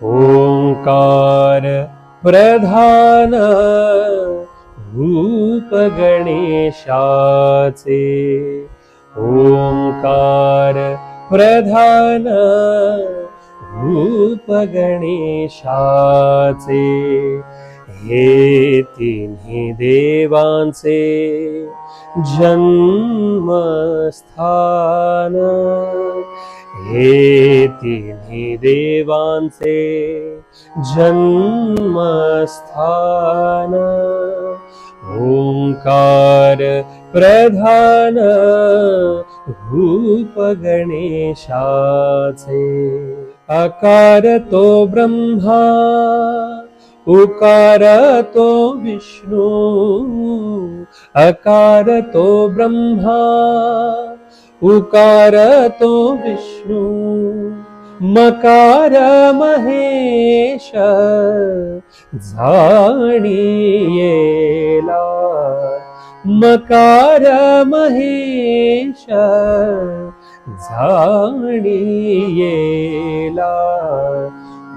ओंकार प्रधान रूप गणेशाचे. ओंकार प्रधान रूप गणेशाचे. हे तिन्ही देवांचे जन्मस्थान. हे तिन्ही देवांचे जन्मस्थान. ओंकार प्रधान रूप गणेशाचे आकार तो ब्रह्मा उकार तो विष्णू अकार तो ब्रह्मा उकारतो विष्णू मकार महेश जाणीयेला. मकार महेश जाणीयेला.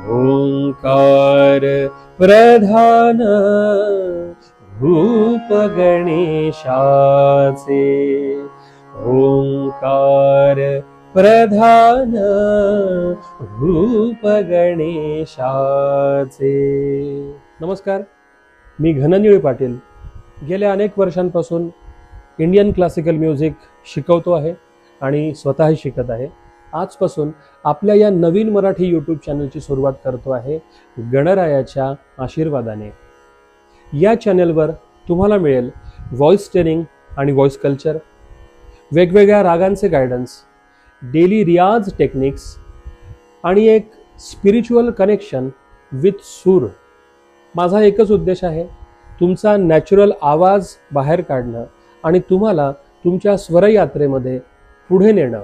ओंकार प्रधान भूप गणेशाचे ओंकार प्रधान रूप गणेशाचे. नमस्कार मी घननिळी पाटील. गेल्या अनेक वर्षांपासून इंडियन क्लासिकल म्युझिक शिकवतो आहे आणि स्वतःही शिकत आहे. आजपासून आपल्या या नवीन मराठी यूट्यूब चॅनलची सुरुवात करतो आहे गणरायाच्या आशीर्वादाने. या चॅनलवर तुम्हाला मिळेल व्हॉइस ट्रेनिंग आणि व्हॉइस कल्चर वेगवेगळ्या रागांचे गायडन्स डेली रियाज टेक्निक्स आणि एक स्पिरिच्युअल कनेक्शन विथ सूर. माझा एकच उद्देश आहे तुमचा नॅचरल आवाज बाहेर काढणं आणि तुम्हाला तुमच्या स्वरयात्रेमध्ये पुढे नेणं.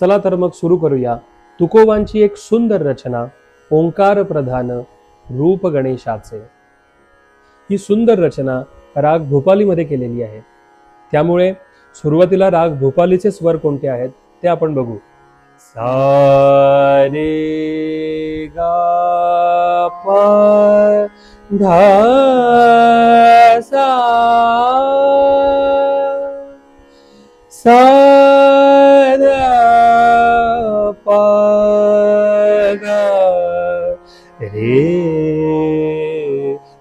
चला तर मग सुरू करूया तुकोबांची एक सुंदर रचना ओंकार प्रधान रूप गणेशाचे ही सुंदर रचना राग भोपालीमध्ये केलेली आहे. त्यामुळे सुरुवातीला राग भोपालीचे स्वर कोणते आहेत ते आपण बघू. सा रे गा पा धा सा. सा धा पा गा रे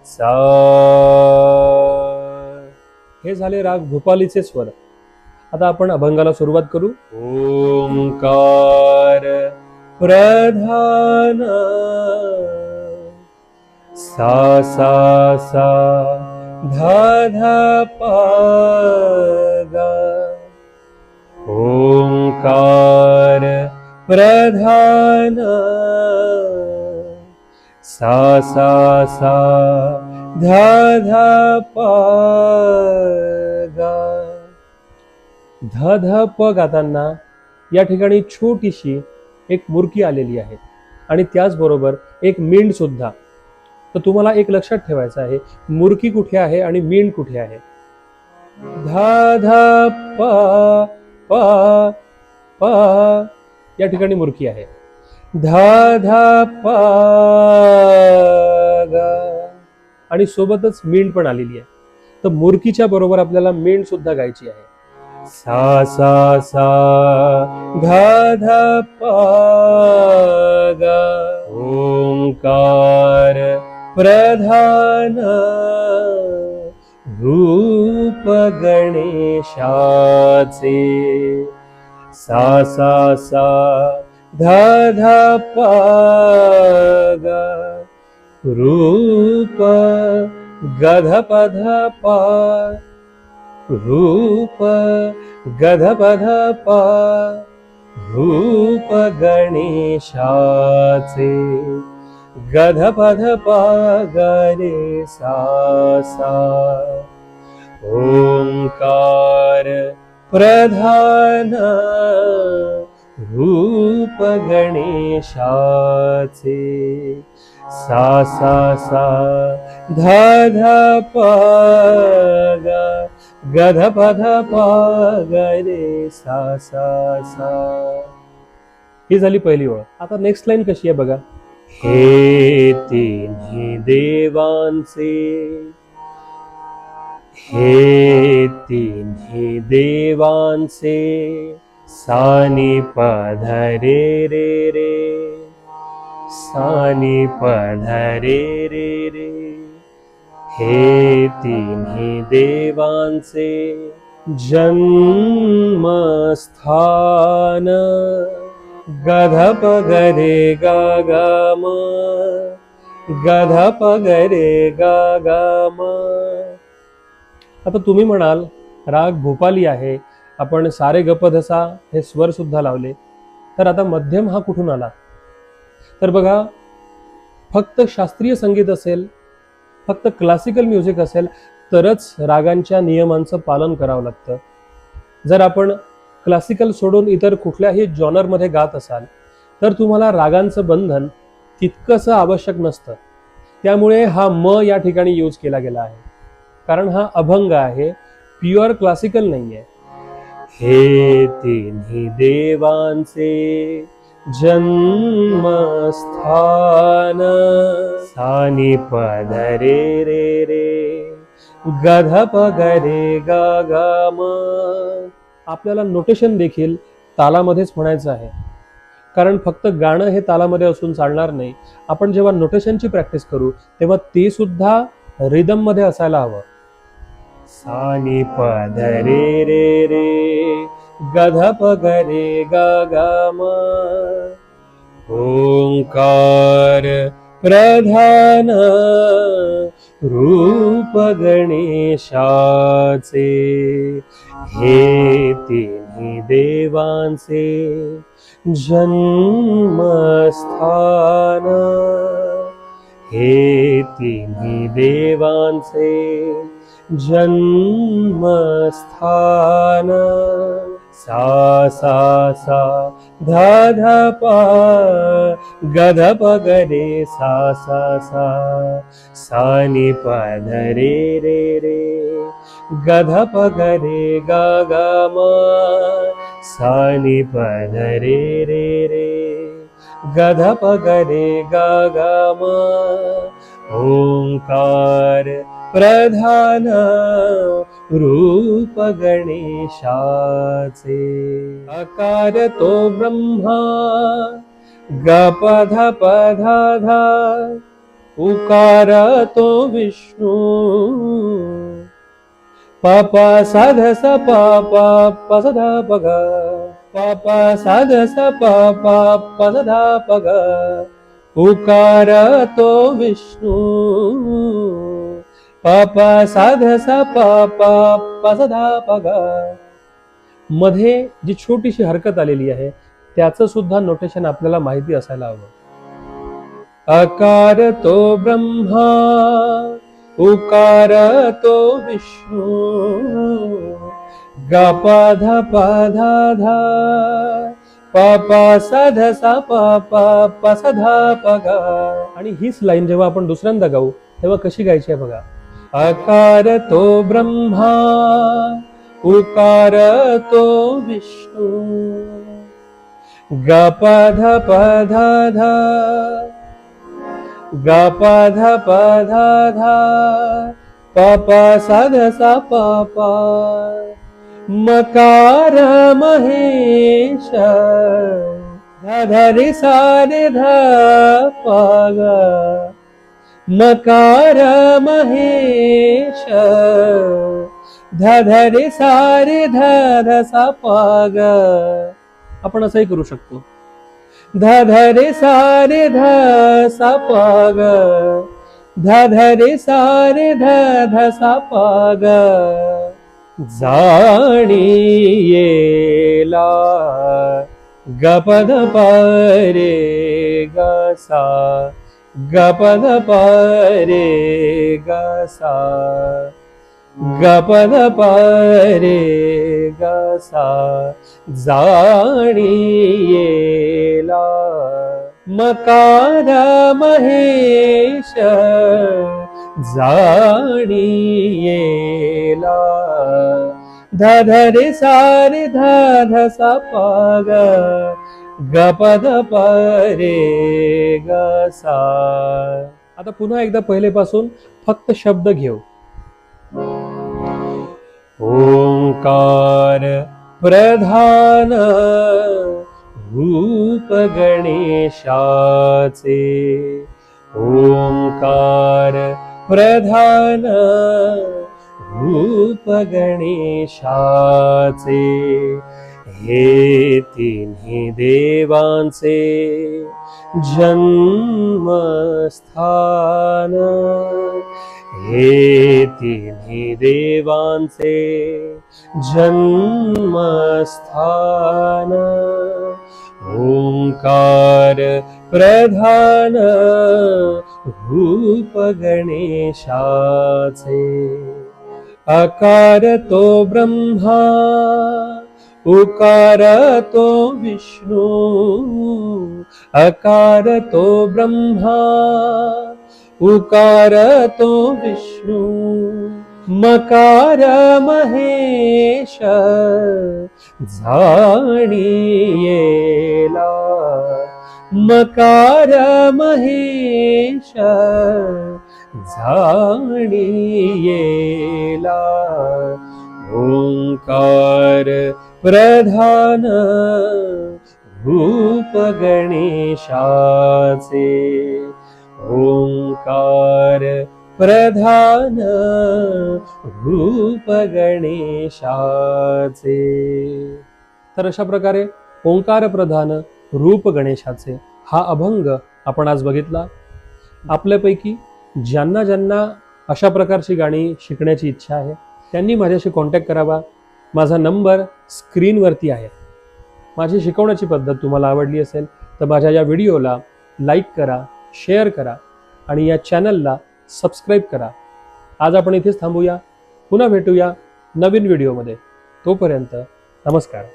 सा. हे झाले राग भूपालीचे स्वर आता आपण अभंगाला सुरुवात करू. ओंकार प्रधान सा सा सा धा धा पागा ओंकार प्रधान सा सा सा धा धा पा ध ध प गाताना या ठिकाणी छोटीशी एक मुरकी आलेली आहे. आणि त्याचबरोबर एक मींड सुद्धा. तर तुम्हाला एक लक्षात ठेवायचं आहे मुरकी कुठे आहे आणि मींड कुठे आहे? ध ध प प प या ठिकाणी मुरकी आहे. ध ध प ग आणि सोबतच मींड पण आलेली आहे. तर मुरकीच्या बरोबर आपल्याला मींड सुद्धा गायची आहे. सा सा सा धा ओंकार प्रधान रूप गणेशाचे। सा सा सा धा धा प ग रूप गधपध प रूप गधपध रूप गणेशाचे. गधपध प गरे सा सा ओंकार प्रधान रूप गणेशाचे. सा सा सा धा धा प गधपध पध ग रे सा सा सा. ही झाली पहिली ओळ. आता नेक्स्ट लाईन कशी आहे बघा. हे तिन्ही देवांचे. हे तिन्ही देवांचे. सानी पधरे रे रे. सानी पधरे रे रे हे तिन्ही देवांचे जन्मस्थान. गधप गरे गागम. गधप गरे गागम. आता तुम्ही म्हणाल राग भोपाली आहे आपण सारे गपधसा हे स्वर सुद्धा लावले. तर आता मध्यम हा कुठून आला? तर बघा फक्त शास्त्रीय संगीत असेल फक्त क्लासिकल म्युझिक असेल तरच रागांच्या नियमांचं पालन करावं लागतं. जर आपण क्लासिकल सोडून इतर कुठल्याही जॉनरमध्ये गात असाल तर तुम्हाला रागांचं बंधन तितकंसं आवश्यक नसतं. त्यामुळे हा म या ठिकाणी यूज केला गेला आहे. कारण हा अभंग आहे प्युअर क्लासिकल नाही आहे हे तिन्ही देवांचे जन्मस्थान। सानी पधरे रे रे गधप गरे गागम आपल्याला नोटेशन देखील तालामध्येच म्हणायचं आहे. कारण फक्त गाणं हे तालामध्ये असून चालणार नाही. आपण जेव्हा नोटेशनची प्रॅक्टिस करू तेव्हा ते सुद्धा रिदममध्ये असायला हवं. सानी पधरे रे रे गधप गरे गगम। ओंकार प्रधान रूप गणेशाचे हे तिन्ही देवांचे जन्मस्थान। हे तिन्ही देवांचे जन्मस्थान। सा सा सा ध गध प गरे ध रे रे रे गध प गरे ग ग म सा नि प ध रे रे रे गध प गरे ग ग म ओंकार प्रधान रूप गणेशाचे। अकार तो ब्रह्मा गपध पधा धा उकार तो विष्णू। पापा साध स पापा पसध पग। पापा साध स पापा पसध पग। उकार तो विष्णू पापा साध स पापा पसधा पगमध्ये जी छोटीशी हरकत आलेली आहे त्याचं सुद्धा नोटेशन आपल्याला माहिती असायला हवं. अकार तो ब्रह्मा उकार तो विष्णू. गपध पधा धा पापा साध सा पापा पसधा पगा. आणि हीच लाईन जेव्हा आपण दुसऱ्यांदा गाऊ तेव्हा कशी गायची आहे बघा? अकार तो ब्रह्मा उकार तो विष्णू। गपध पध धा गपध पध धा पापा सध सा पापा मकार महेश धरी सारे ध पग मकार महेश धधरे सारे धध सा पाग आपण असंही करू शकतो. धधरे सारे ध सा पाग धधरे सारे ध सा पाग जाणी येला गपद परे गसा. गपद परे गसा। गपद परे गसा। जाणी येला मकार महेश। जाणी येला ध ध रे गपद परे गसा रे आता पुन्हा एकदा पहिलेपासून फक्त शब्द घेऊ. ओंकार प्रधान रूप गणेशाचे. ओंकार प्रधान रूप गणेशाचे. हे तिन्ही देवांचे जन्मस्थान. हे तिन्ही देवांचे जन्मस्थान. ओंकार प्रधान रूप गणेशाचे अकार तो ब्रह्मा उकार तो विष्णू अकार तो ब्रह्मा उकार तो विष्णू मकार महेश जाणीयेला मकार महेश जाणीयेला ओंकार प्रधान रूप गणेशाचे. ओंकार प्रधान रूप गणेशाचे. तर अशा प्रकारे ओंकार प्रधान रूप गणेशाचे हा अभंग आपण आज बघितला. आपल्यापैकी ज्यांना ज्यांना अशा प्रकारची गाणी शिकण्याची इच्छा आहे त्यांनी माझ्याशी कॉन्टॅक्ट करावा. माझा नंबर स्क्रीनवरती आहे. माझी शिकवण्याची पद्धत तुम्हाला आवडली असेल तर माझ्या या व्हिडिओला लाईक करा शेअर करा आणि या चॅनलला सबस्क्राईब करा. आज आपण इथेच थांबूया. पुन्हा भेटूया नवीन व्हिडिओमध्ये. तोपर्यंत नमस्कार.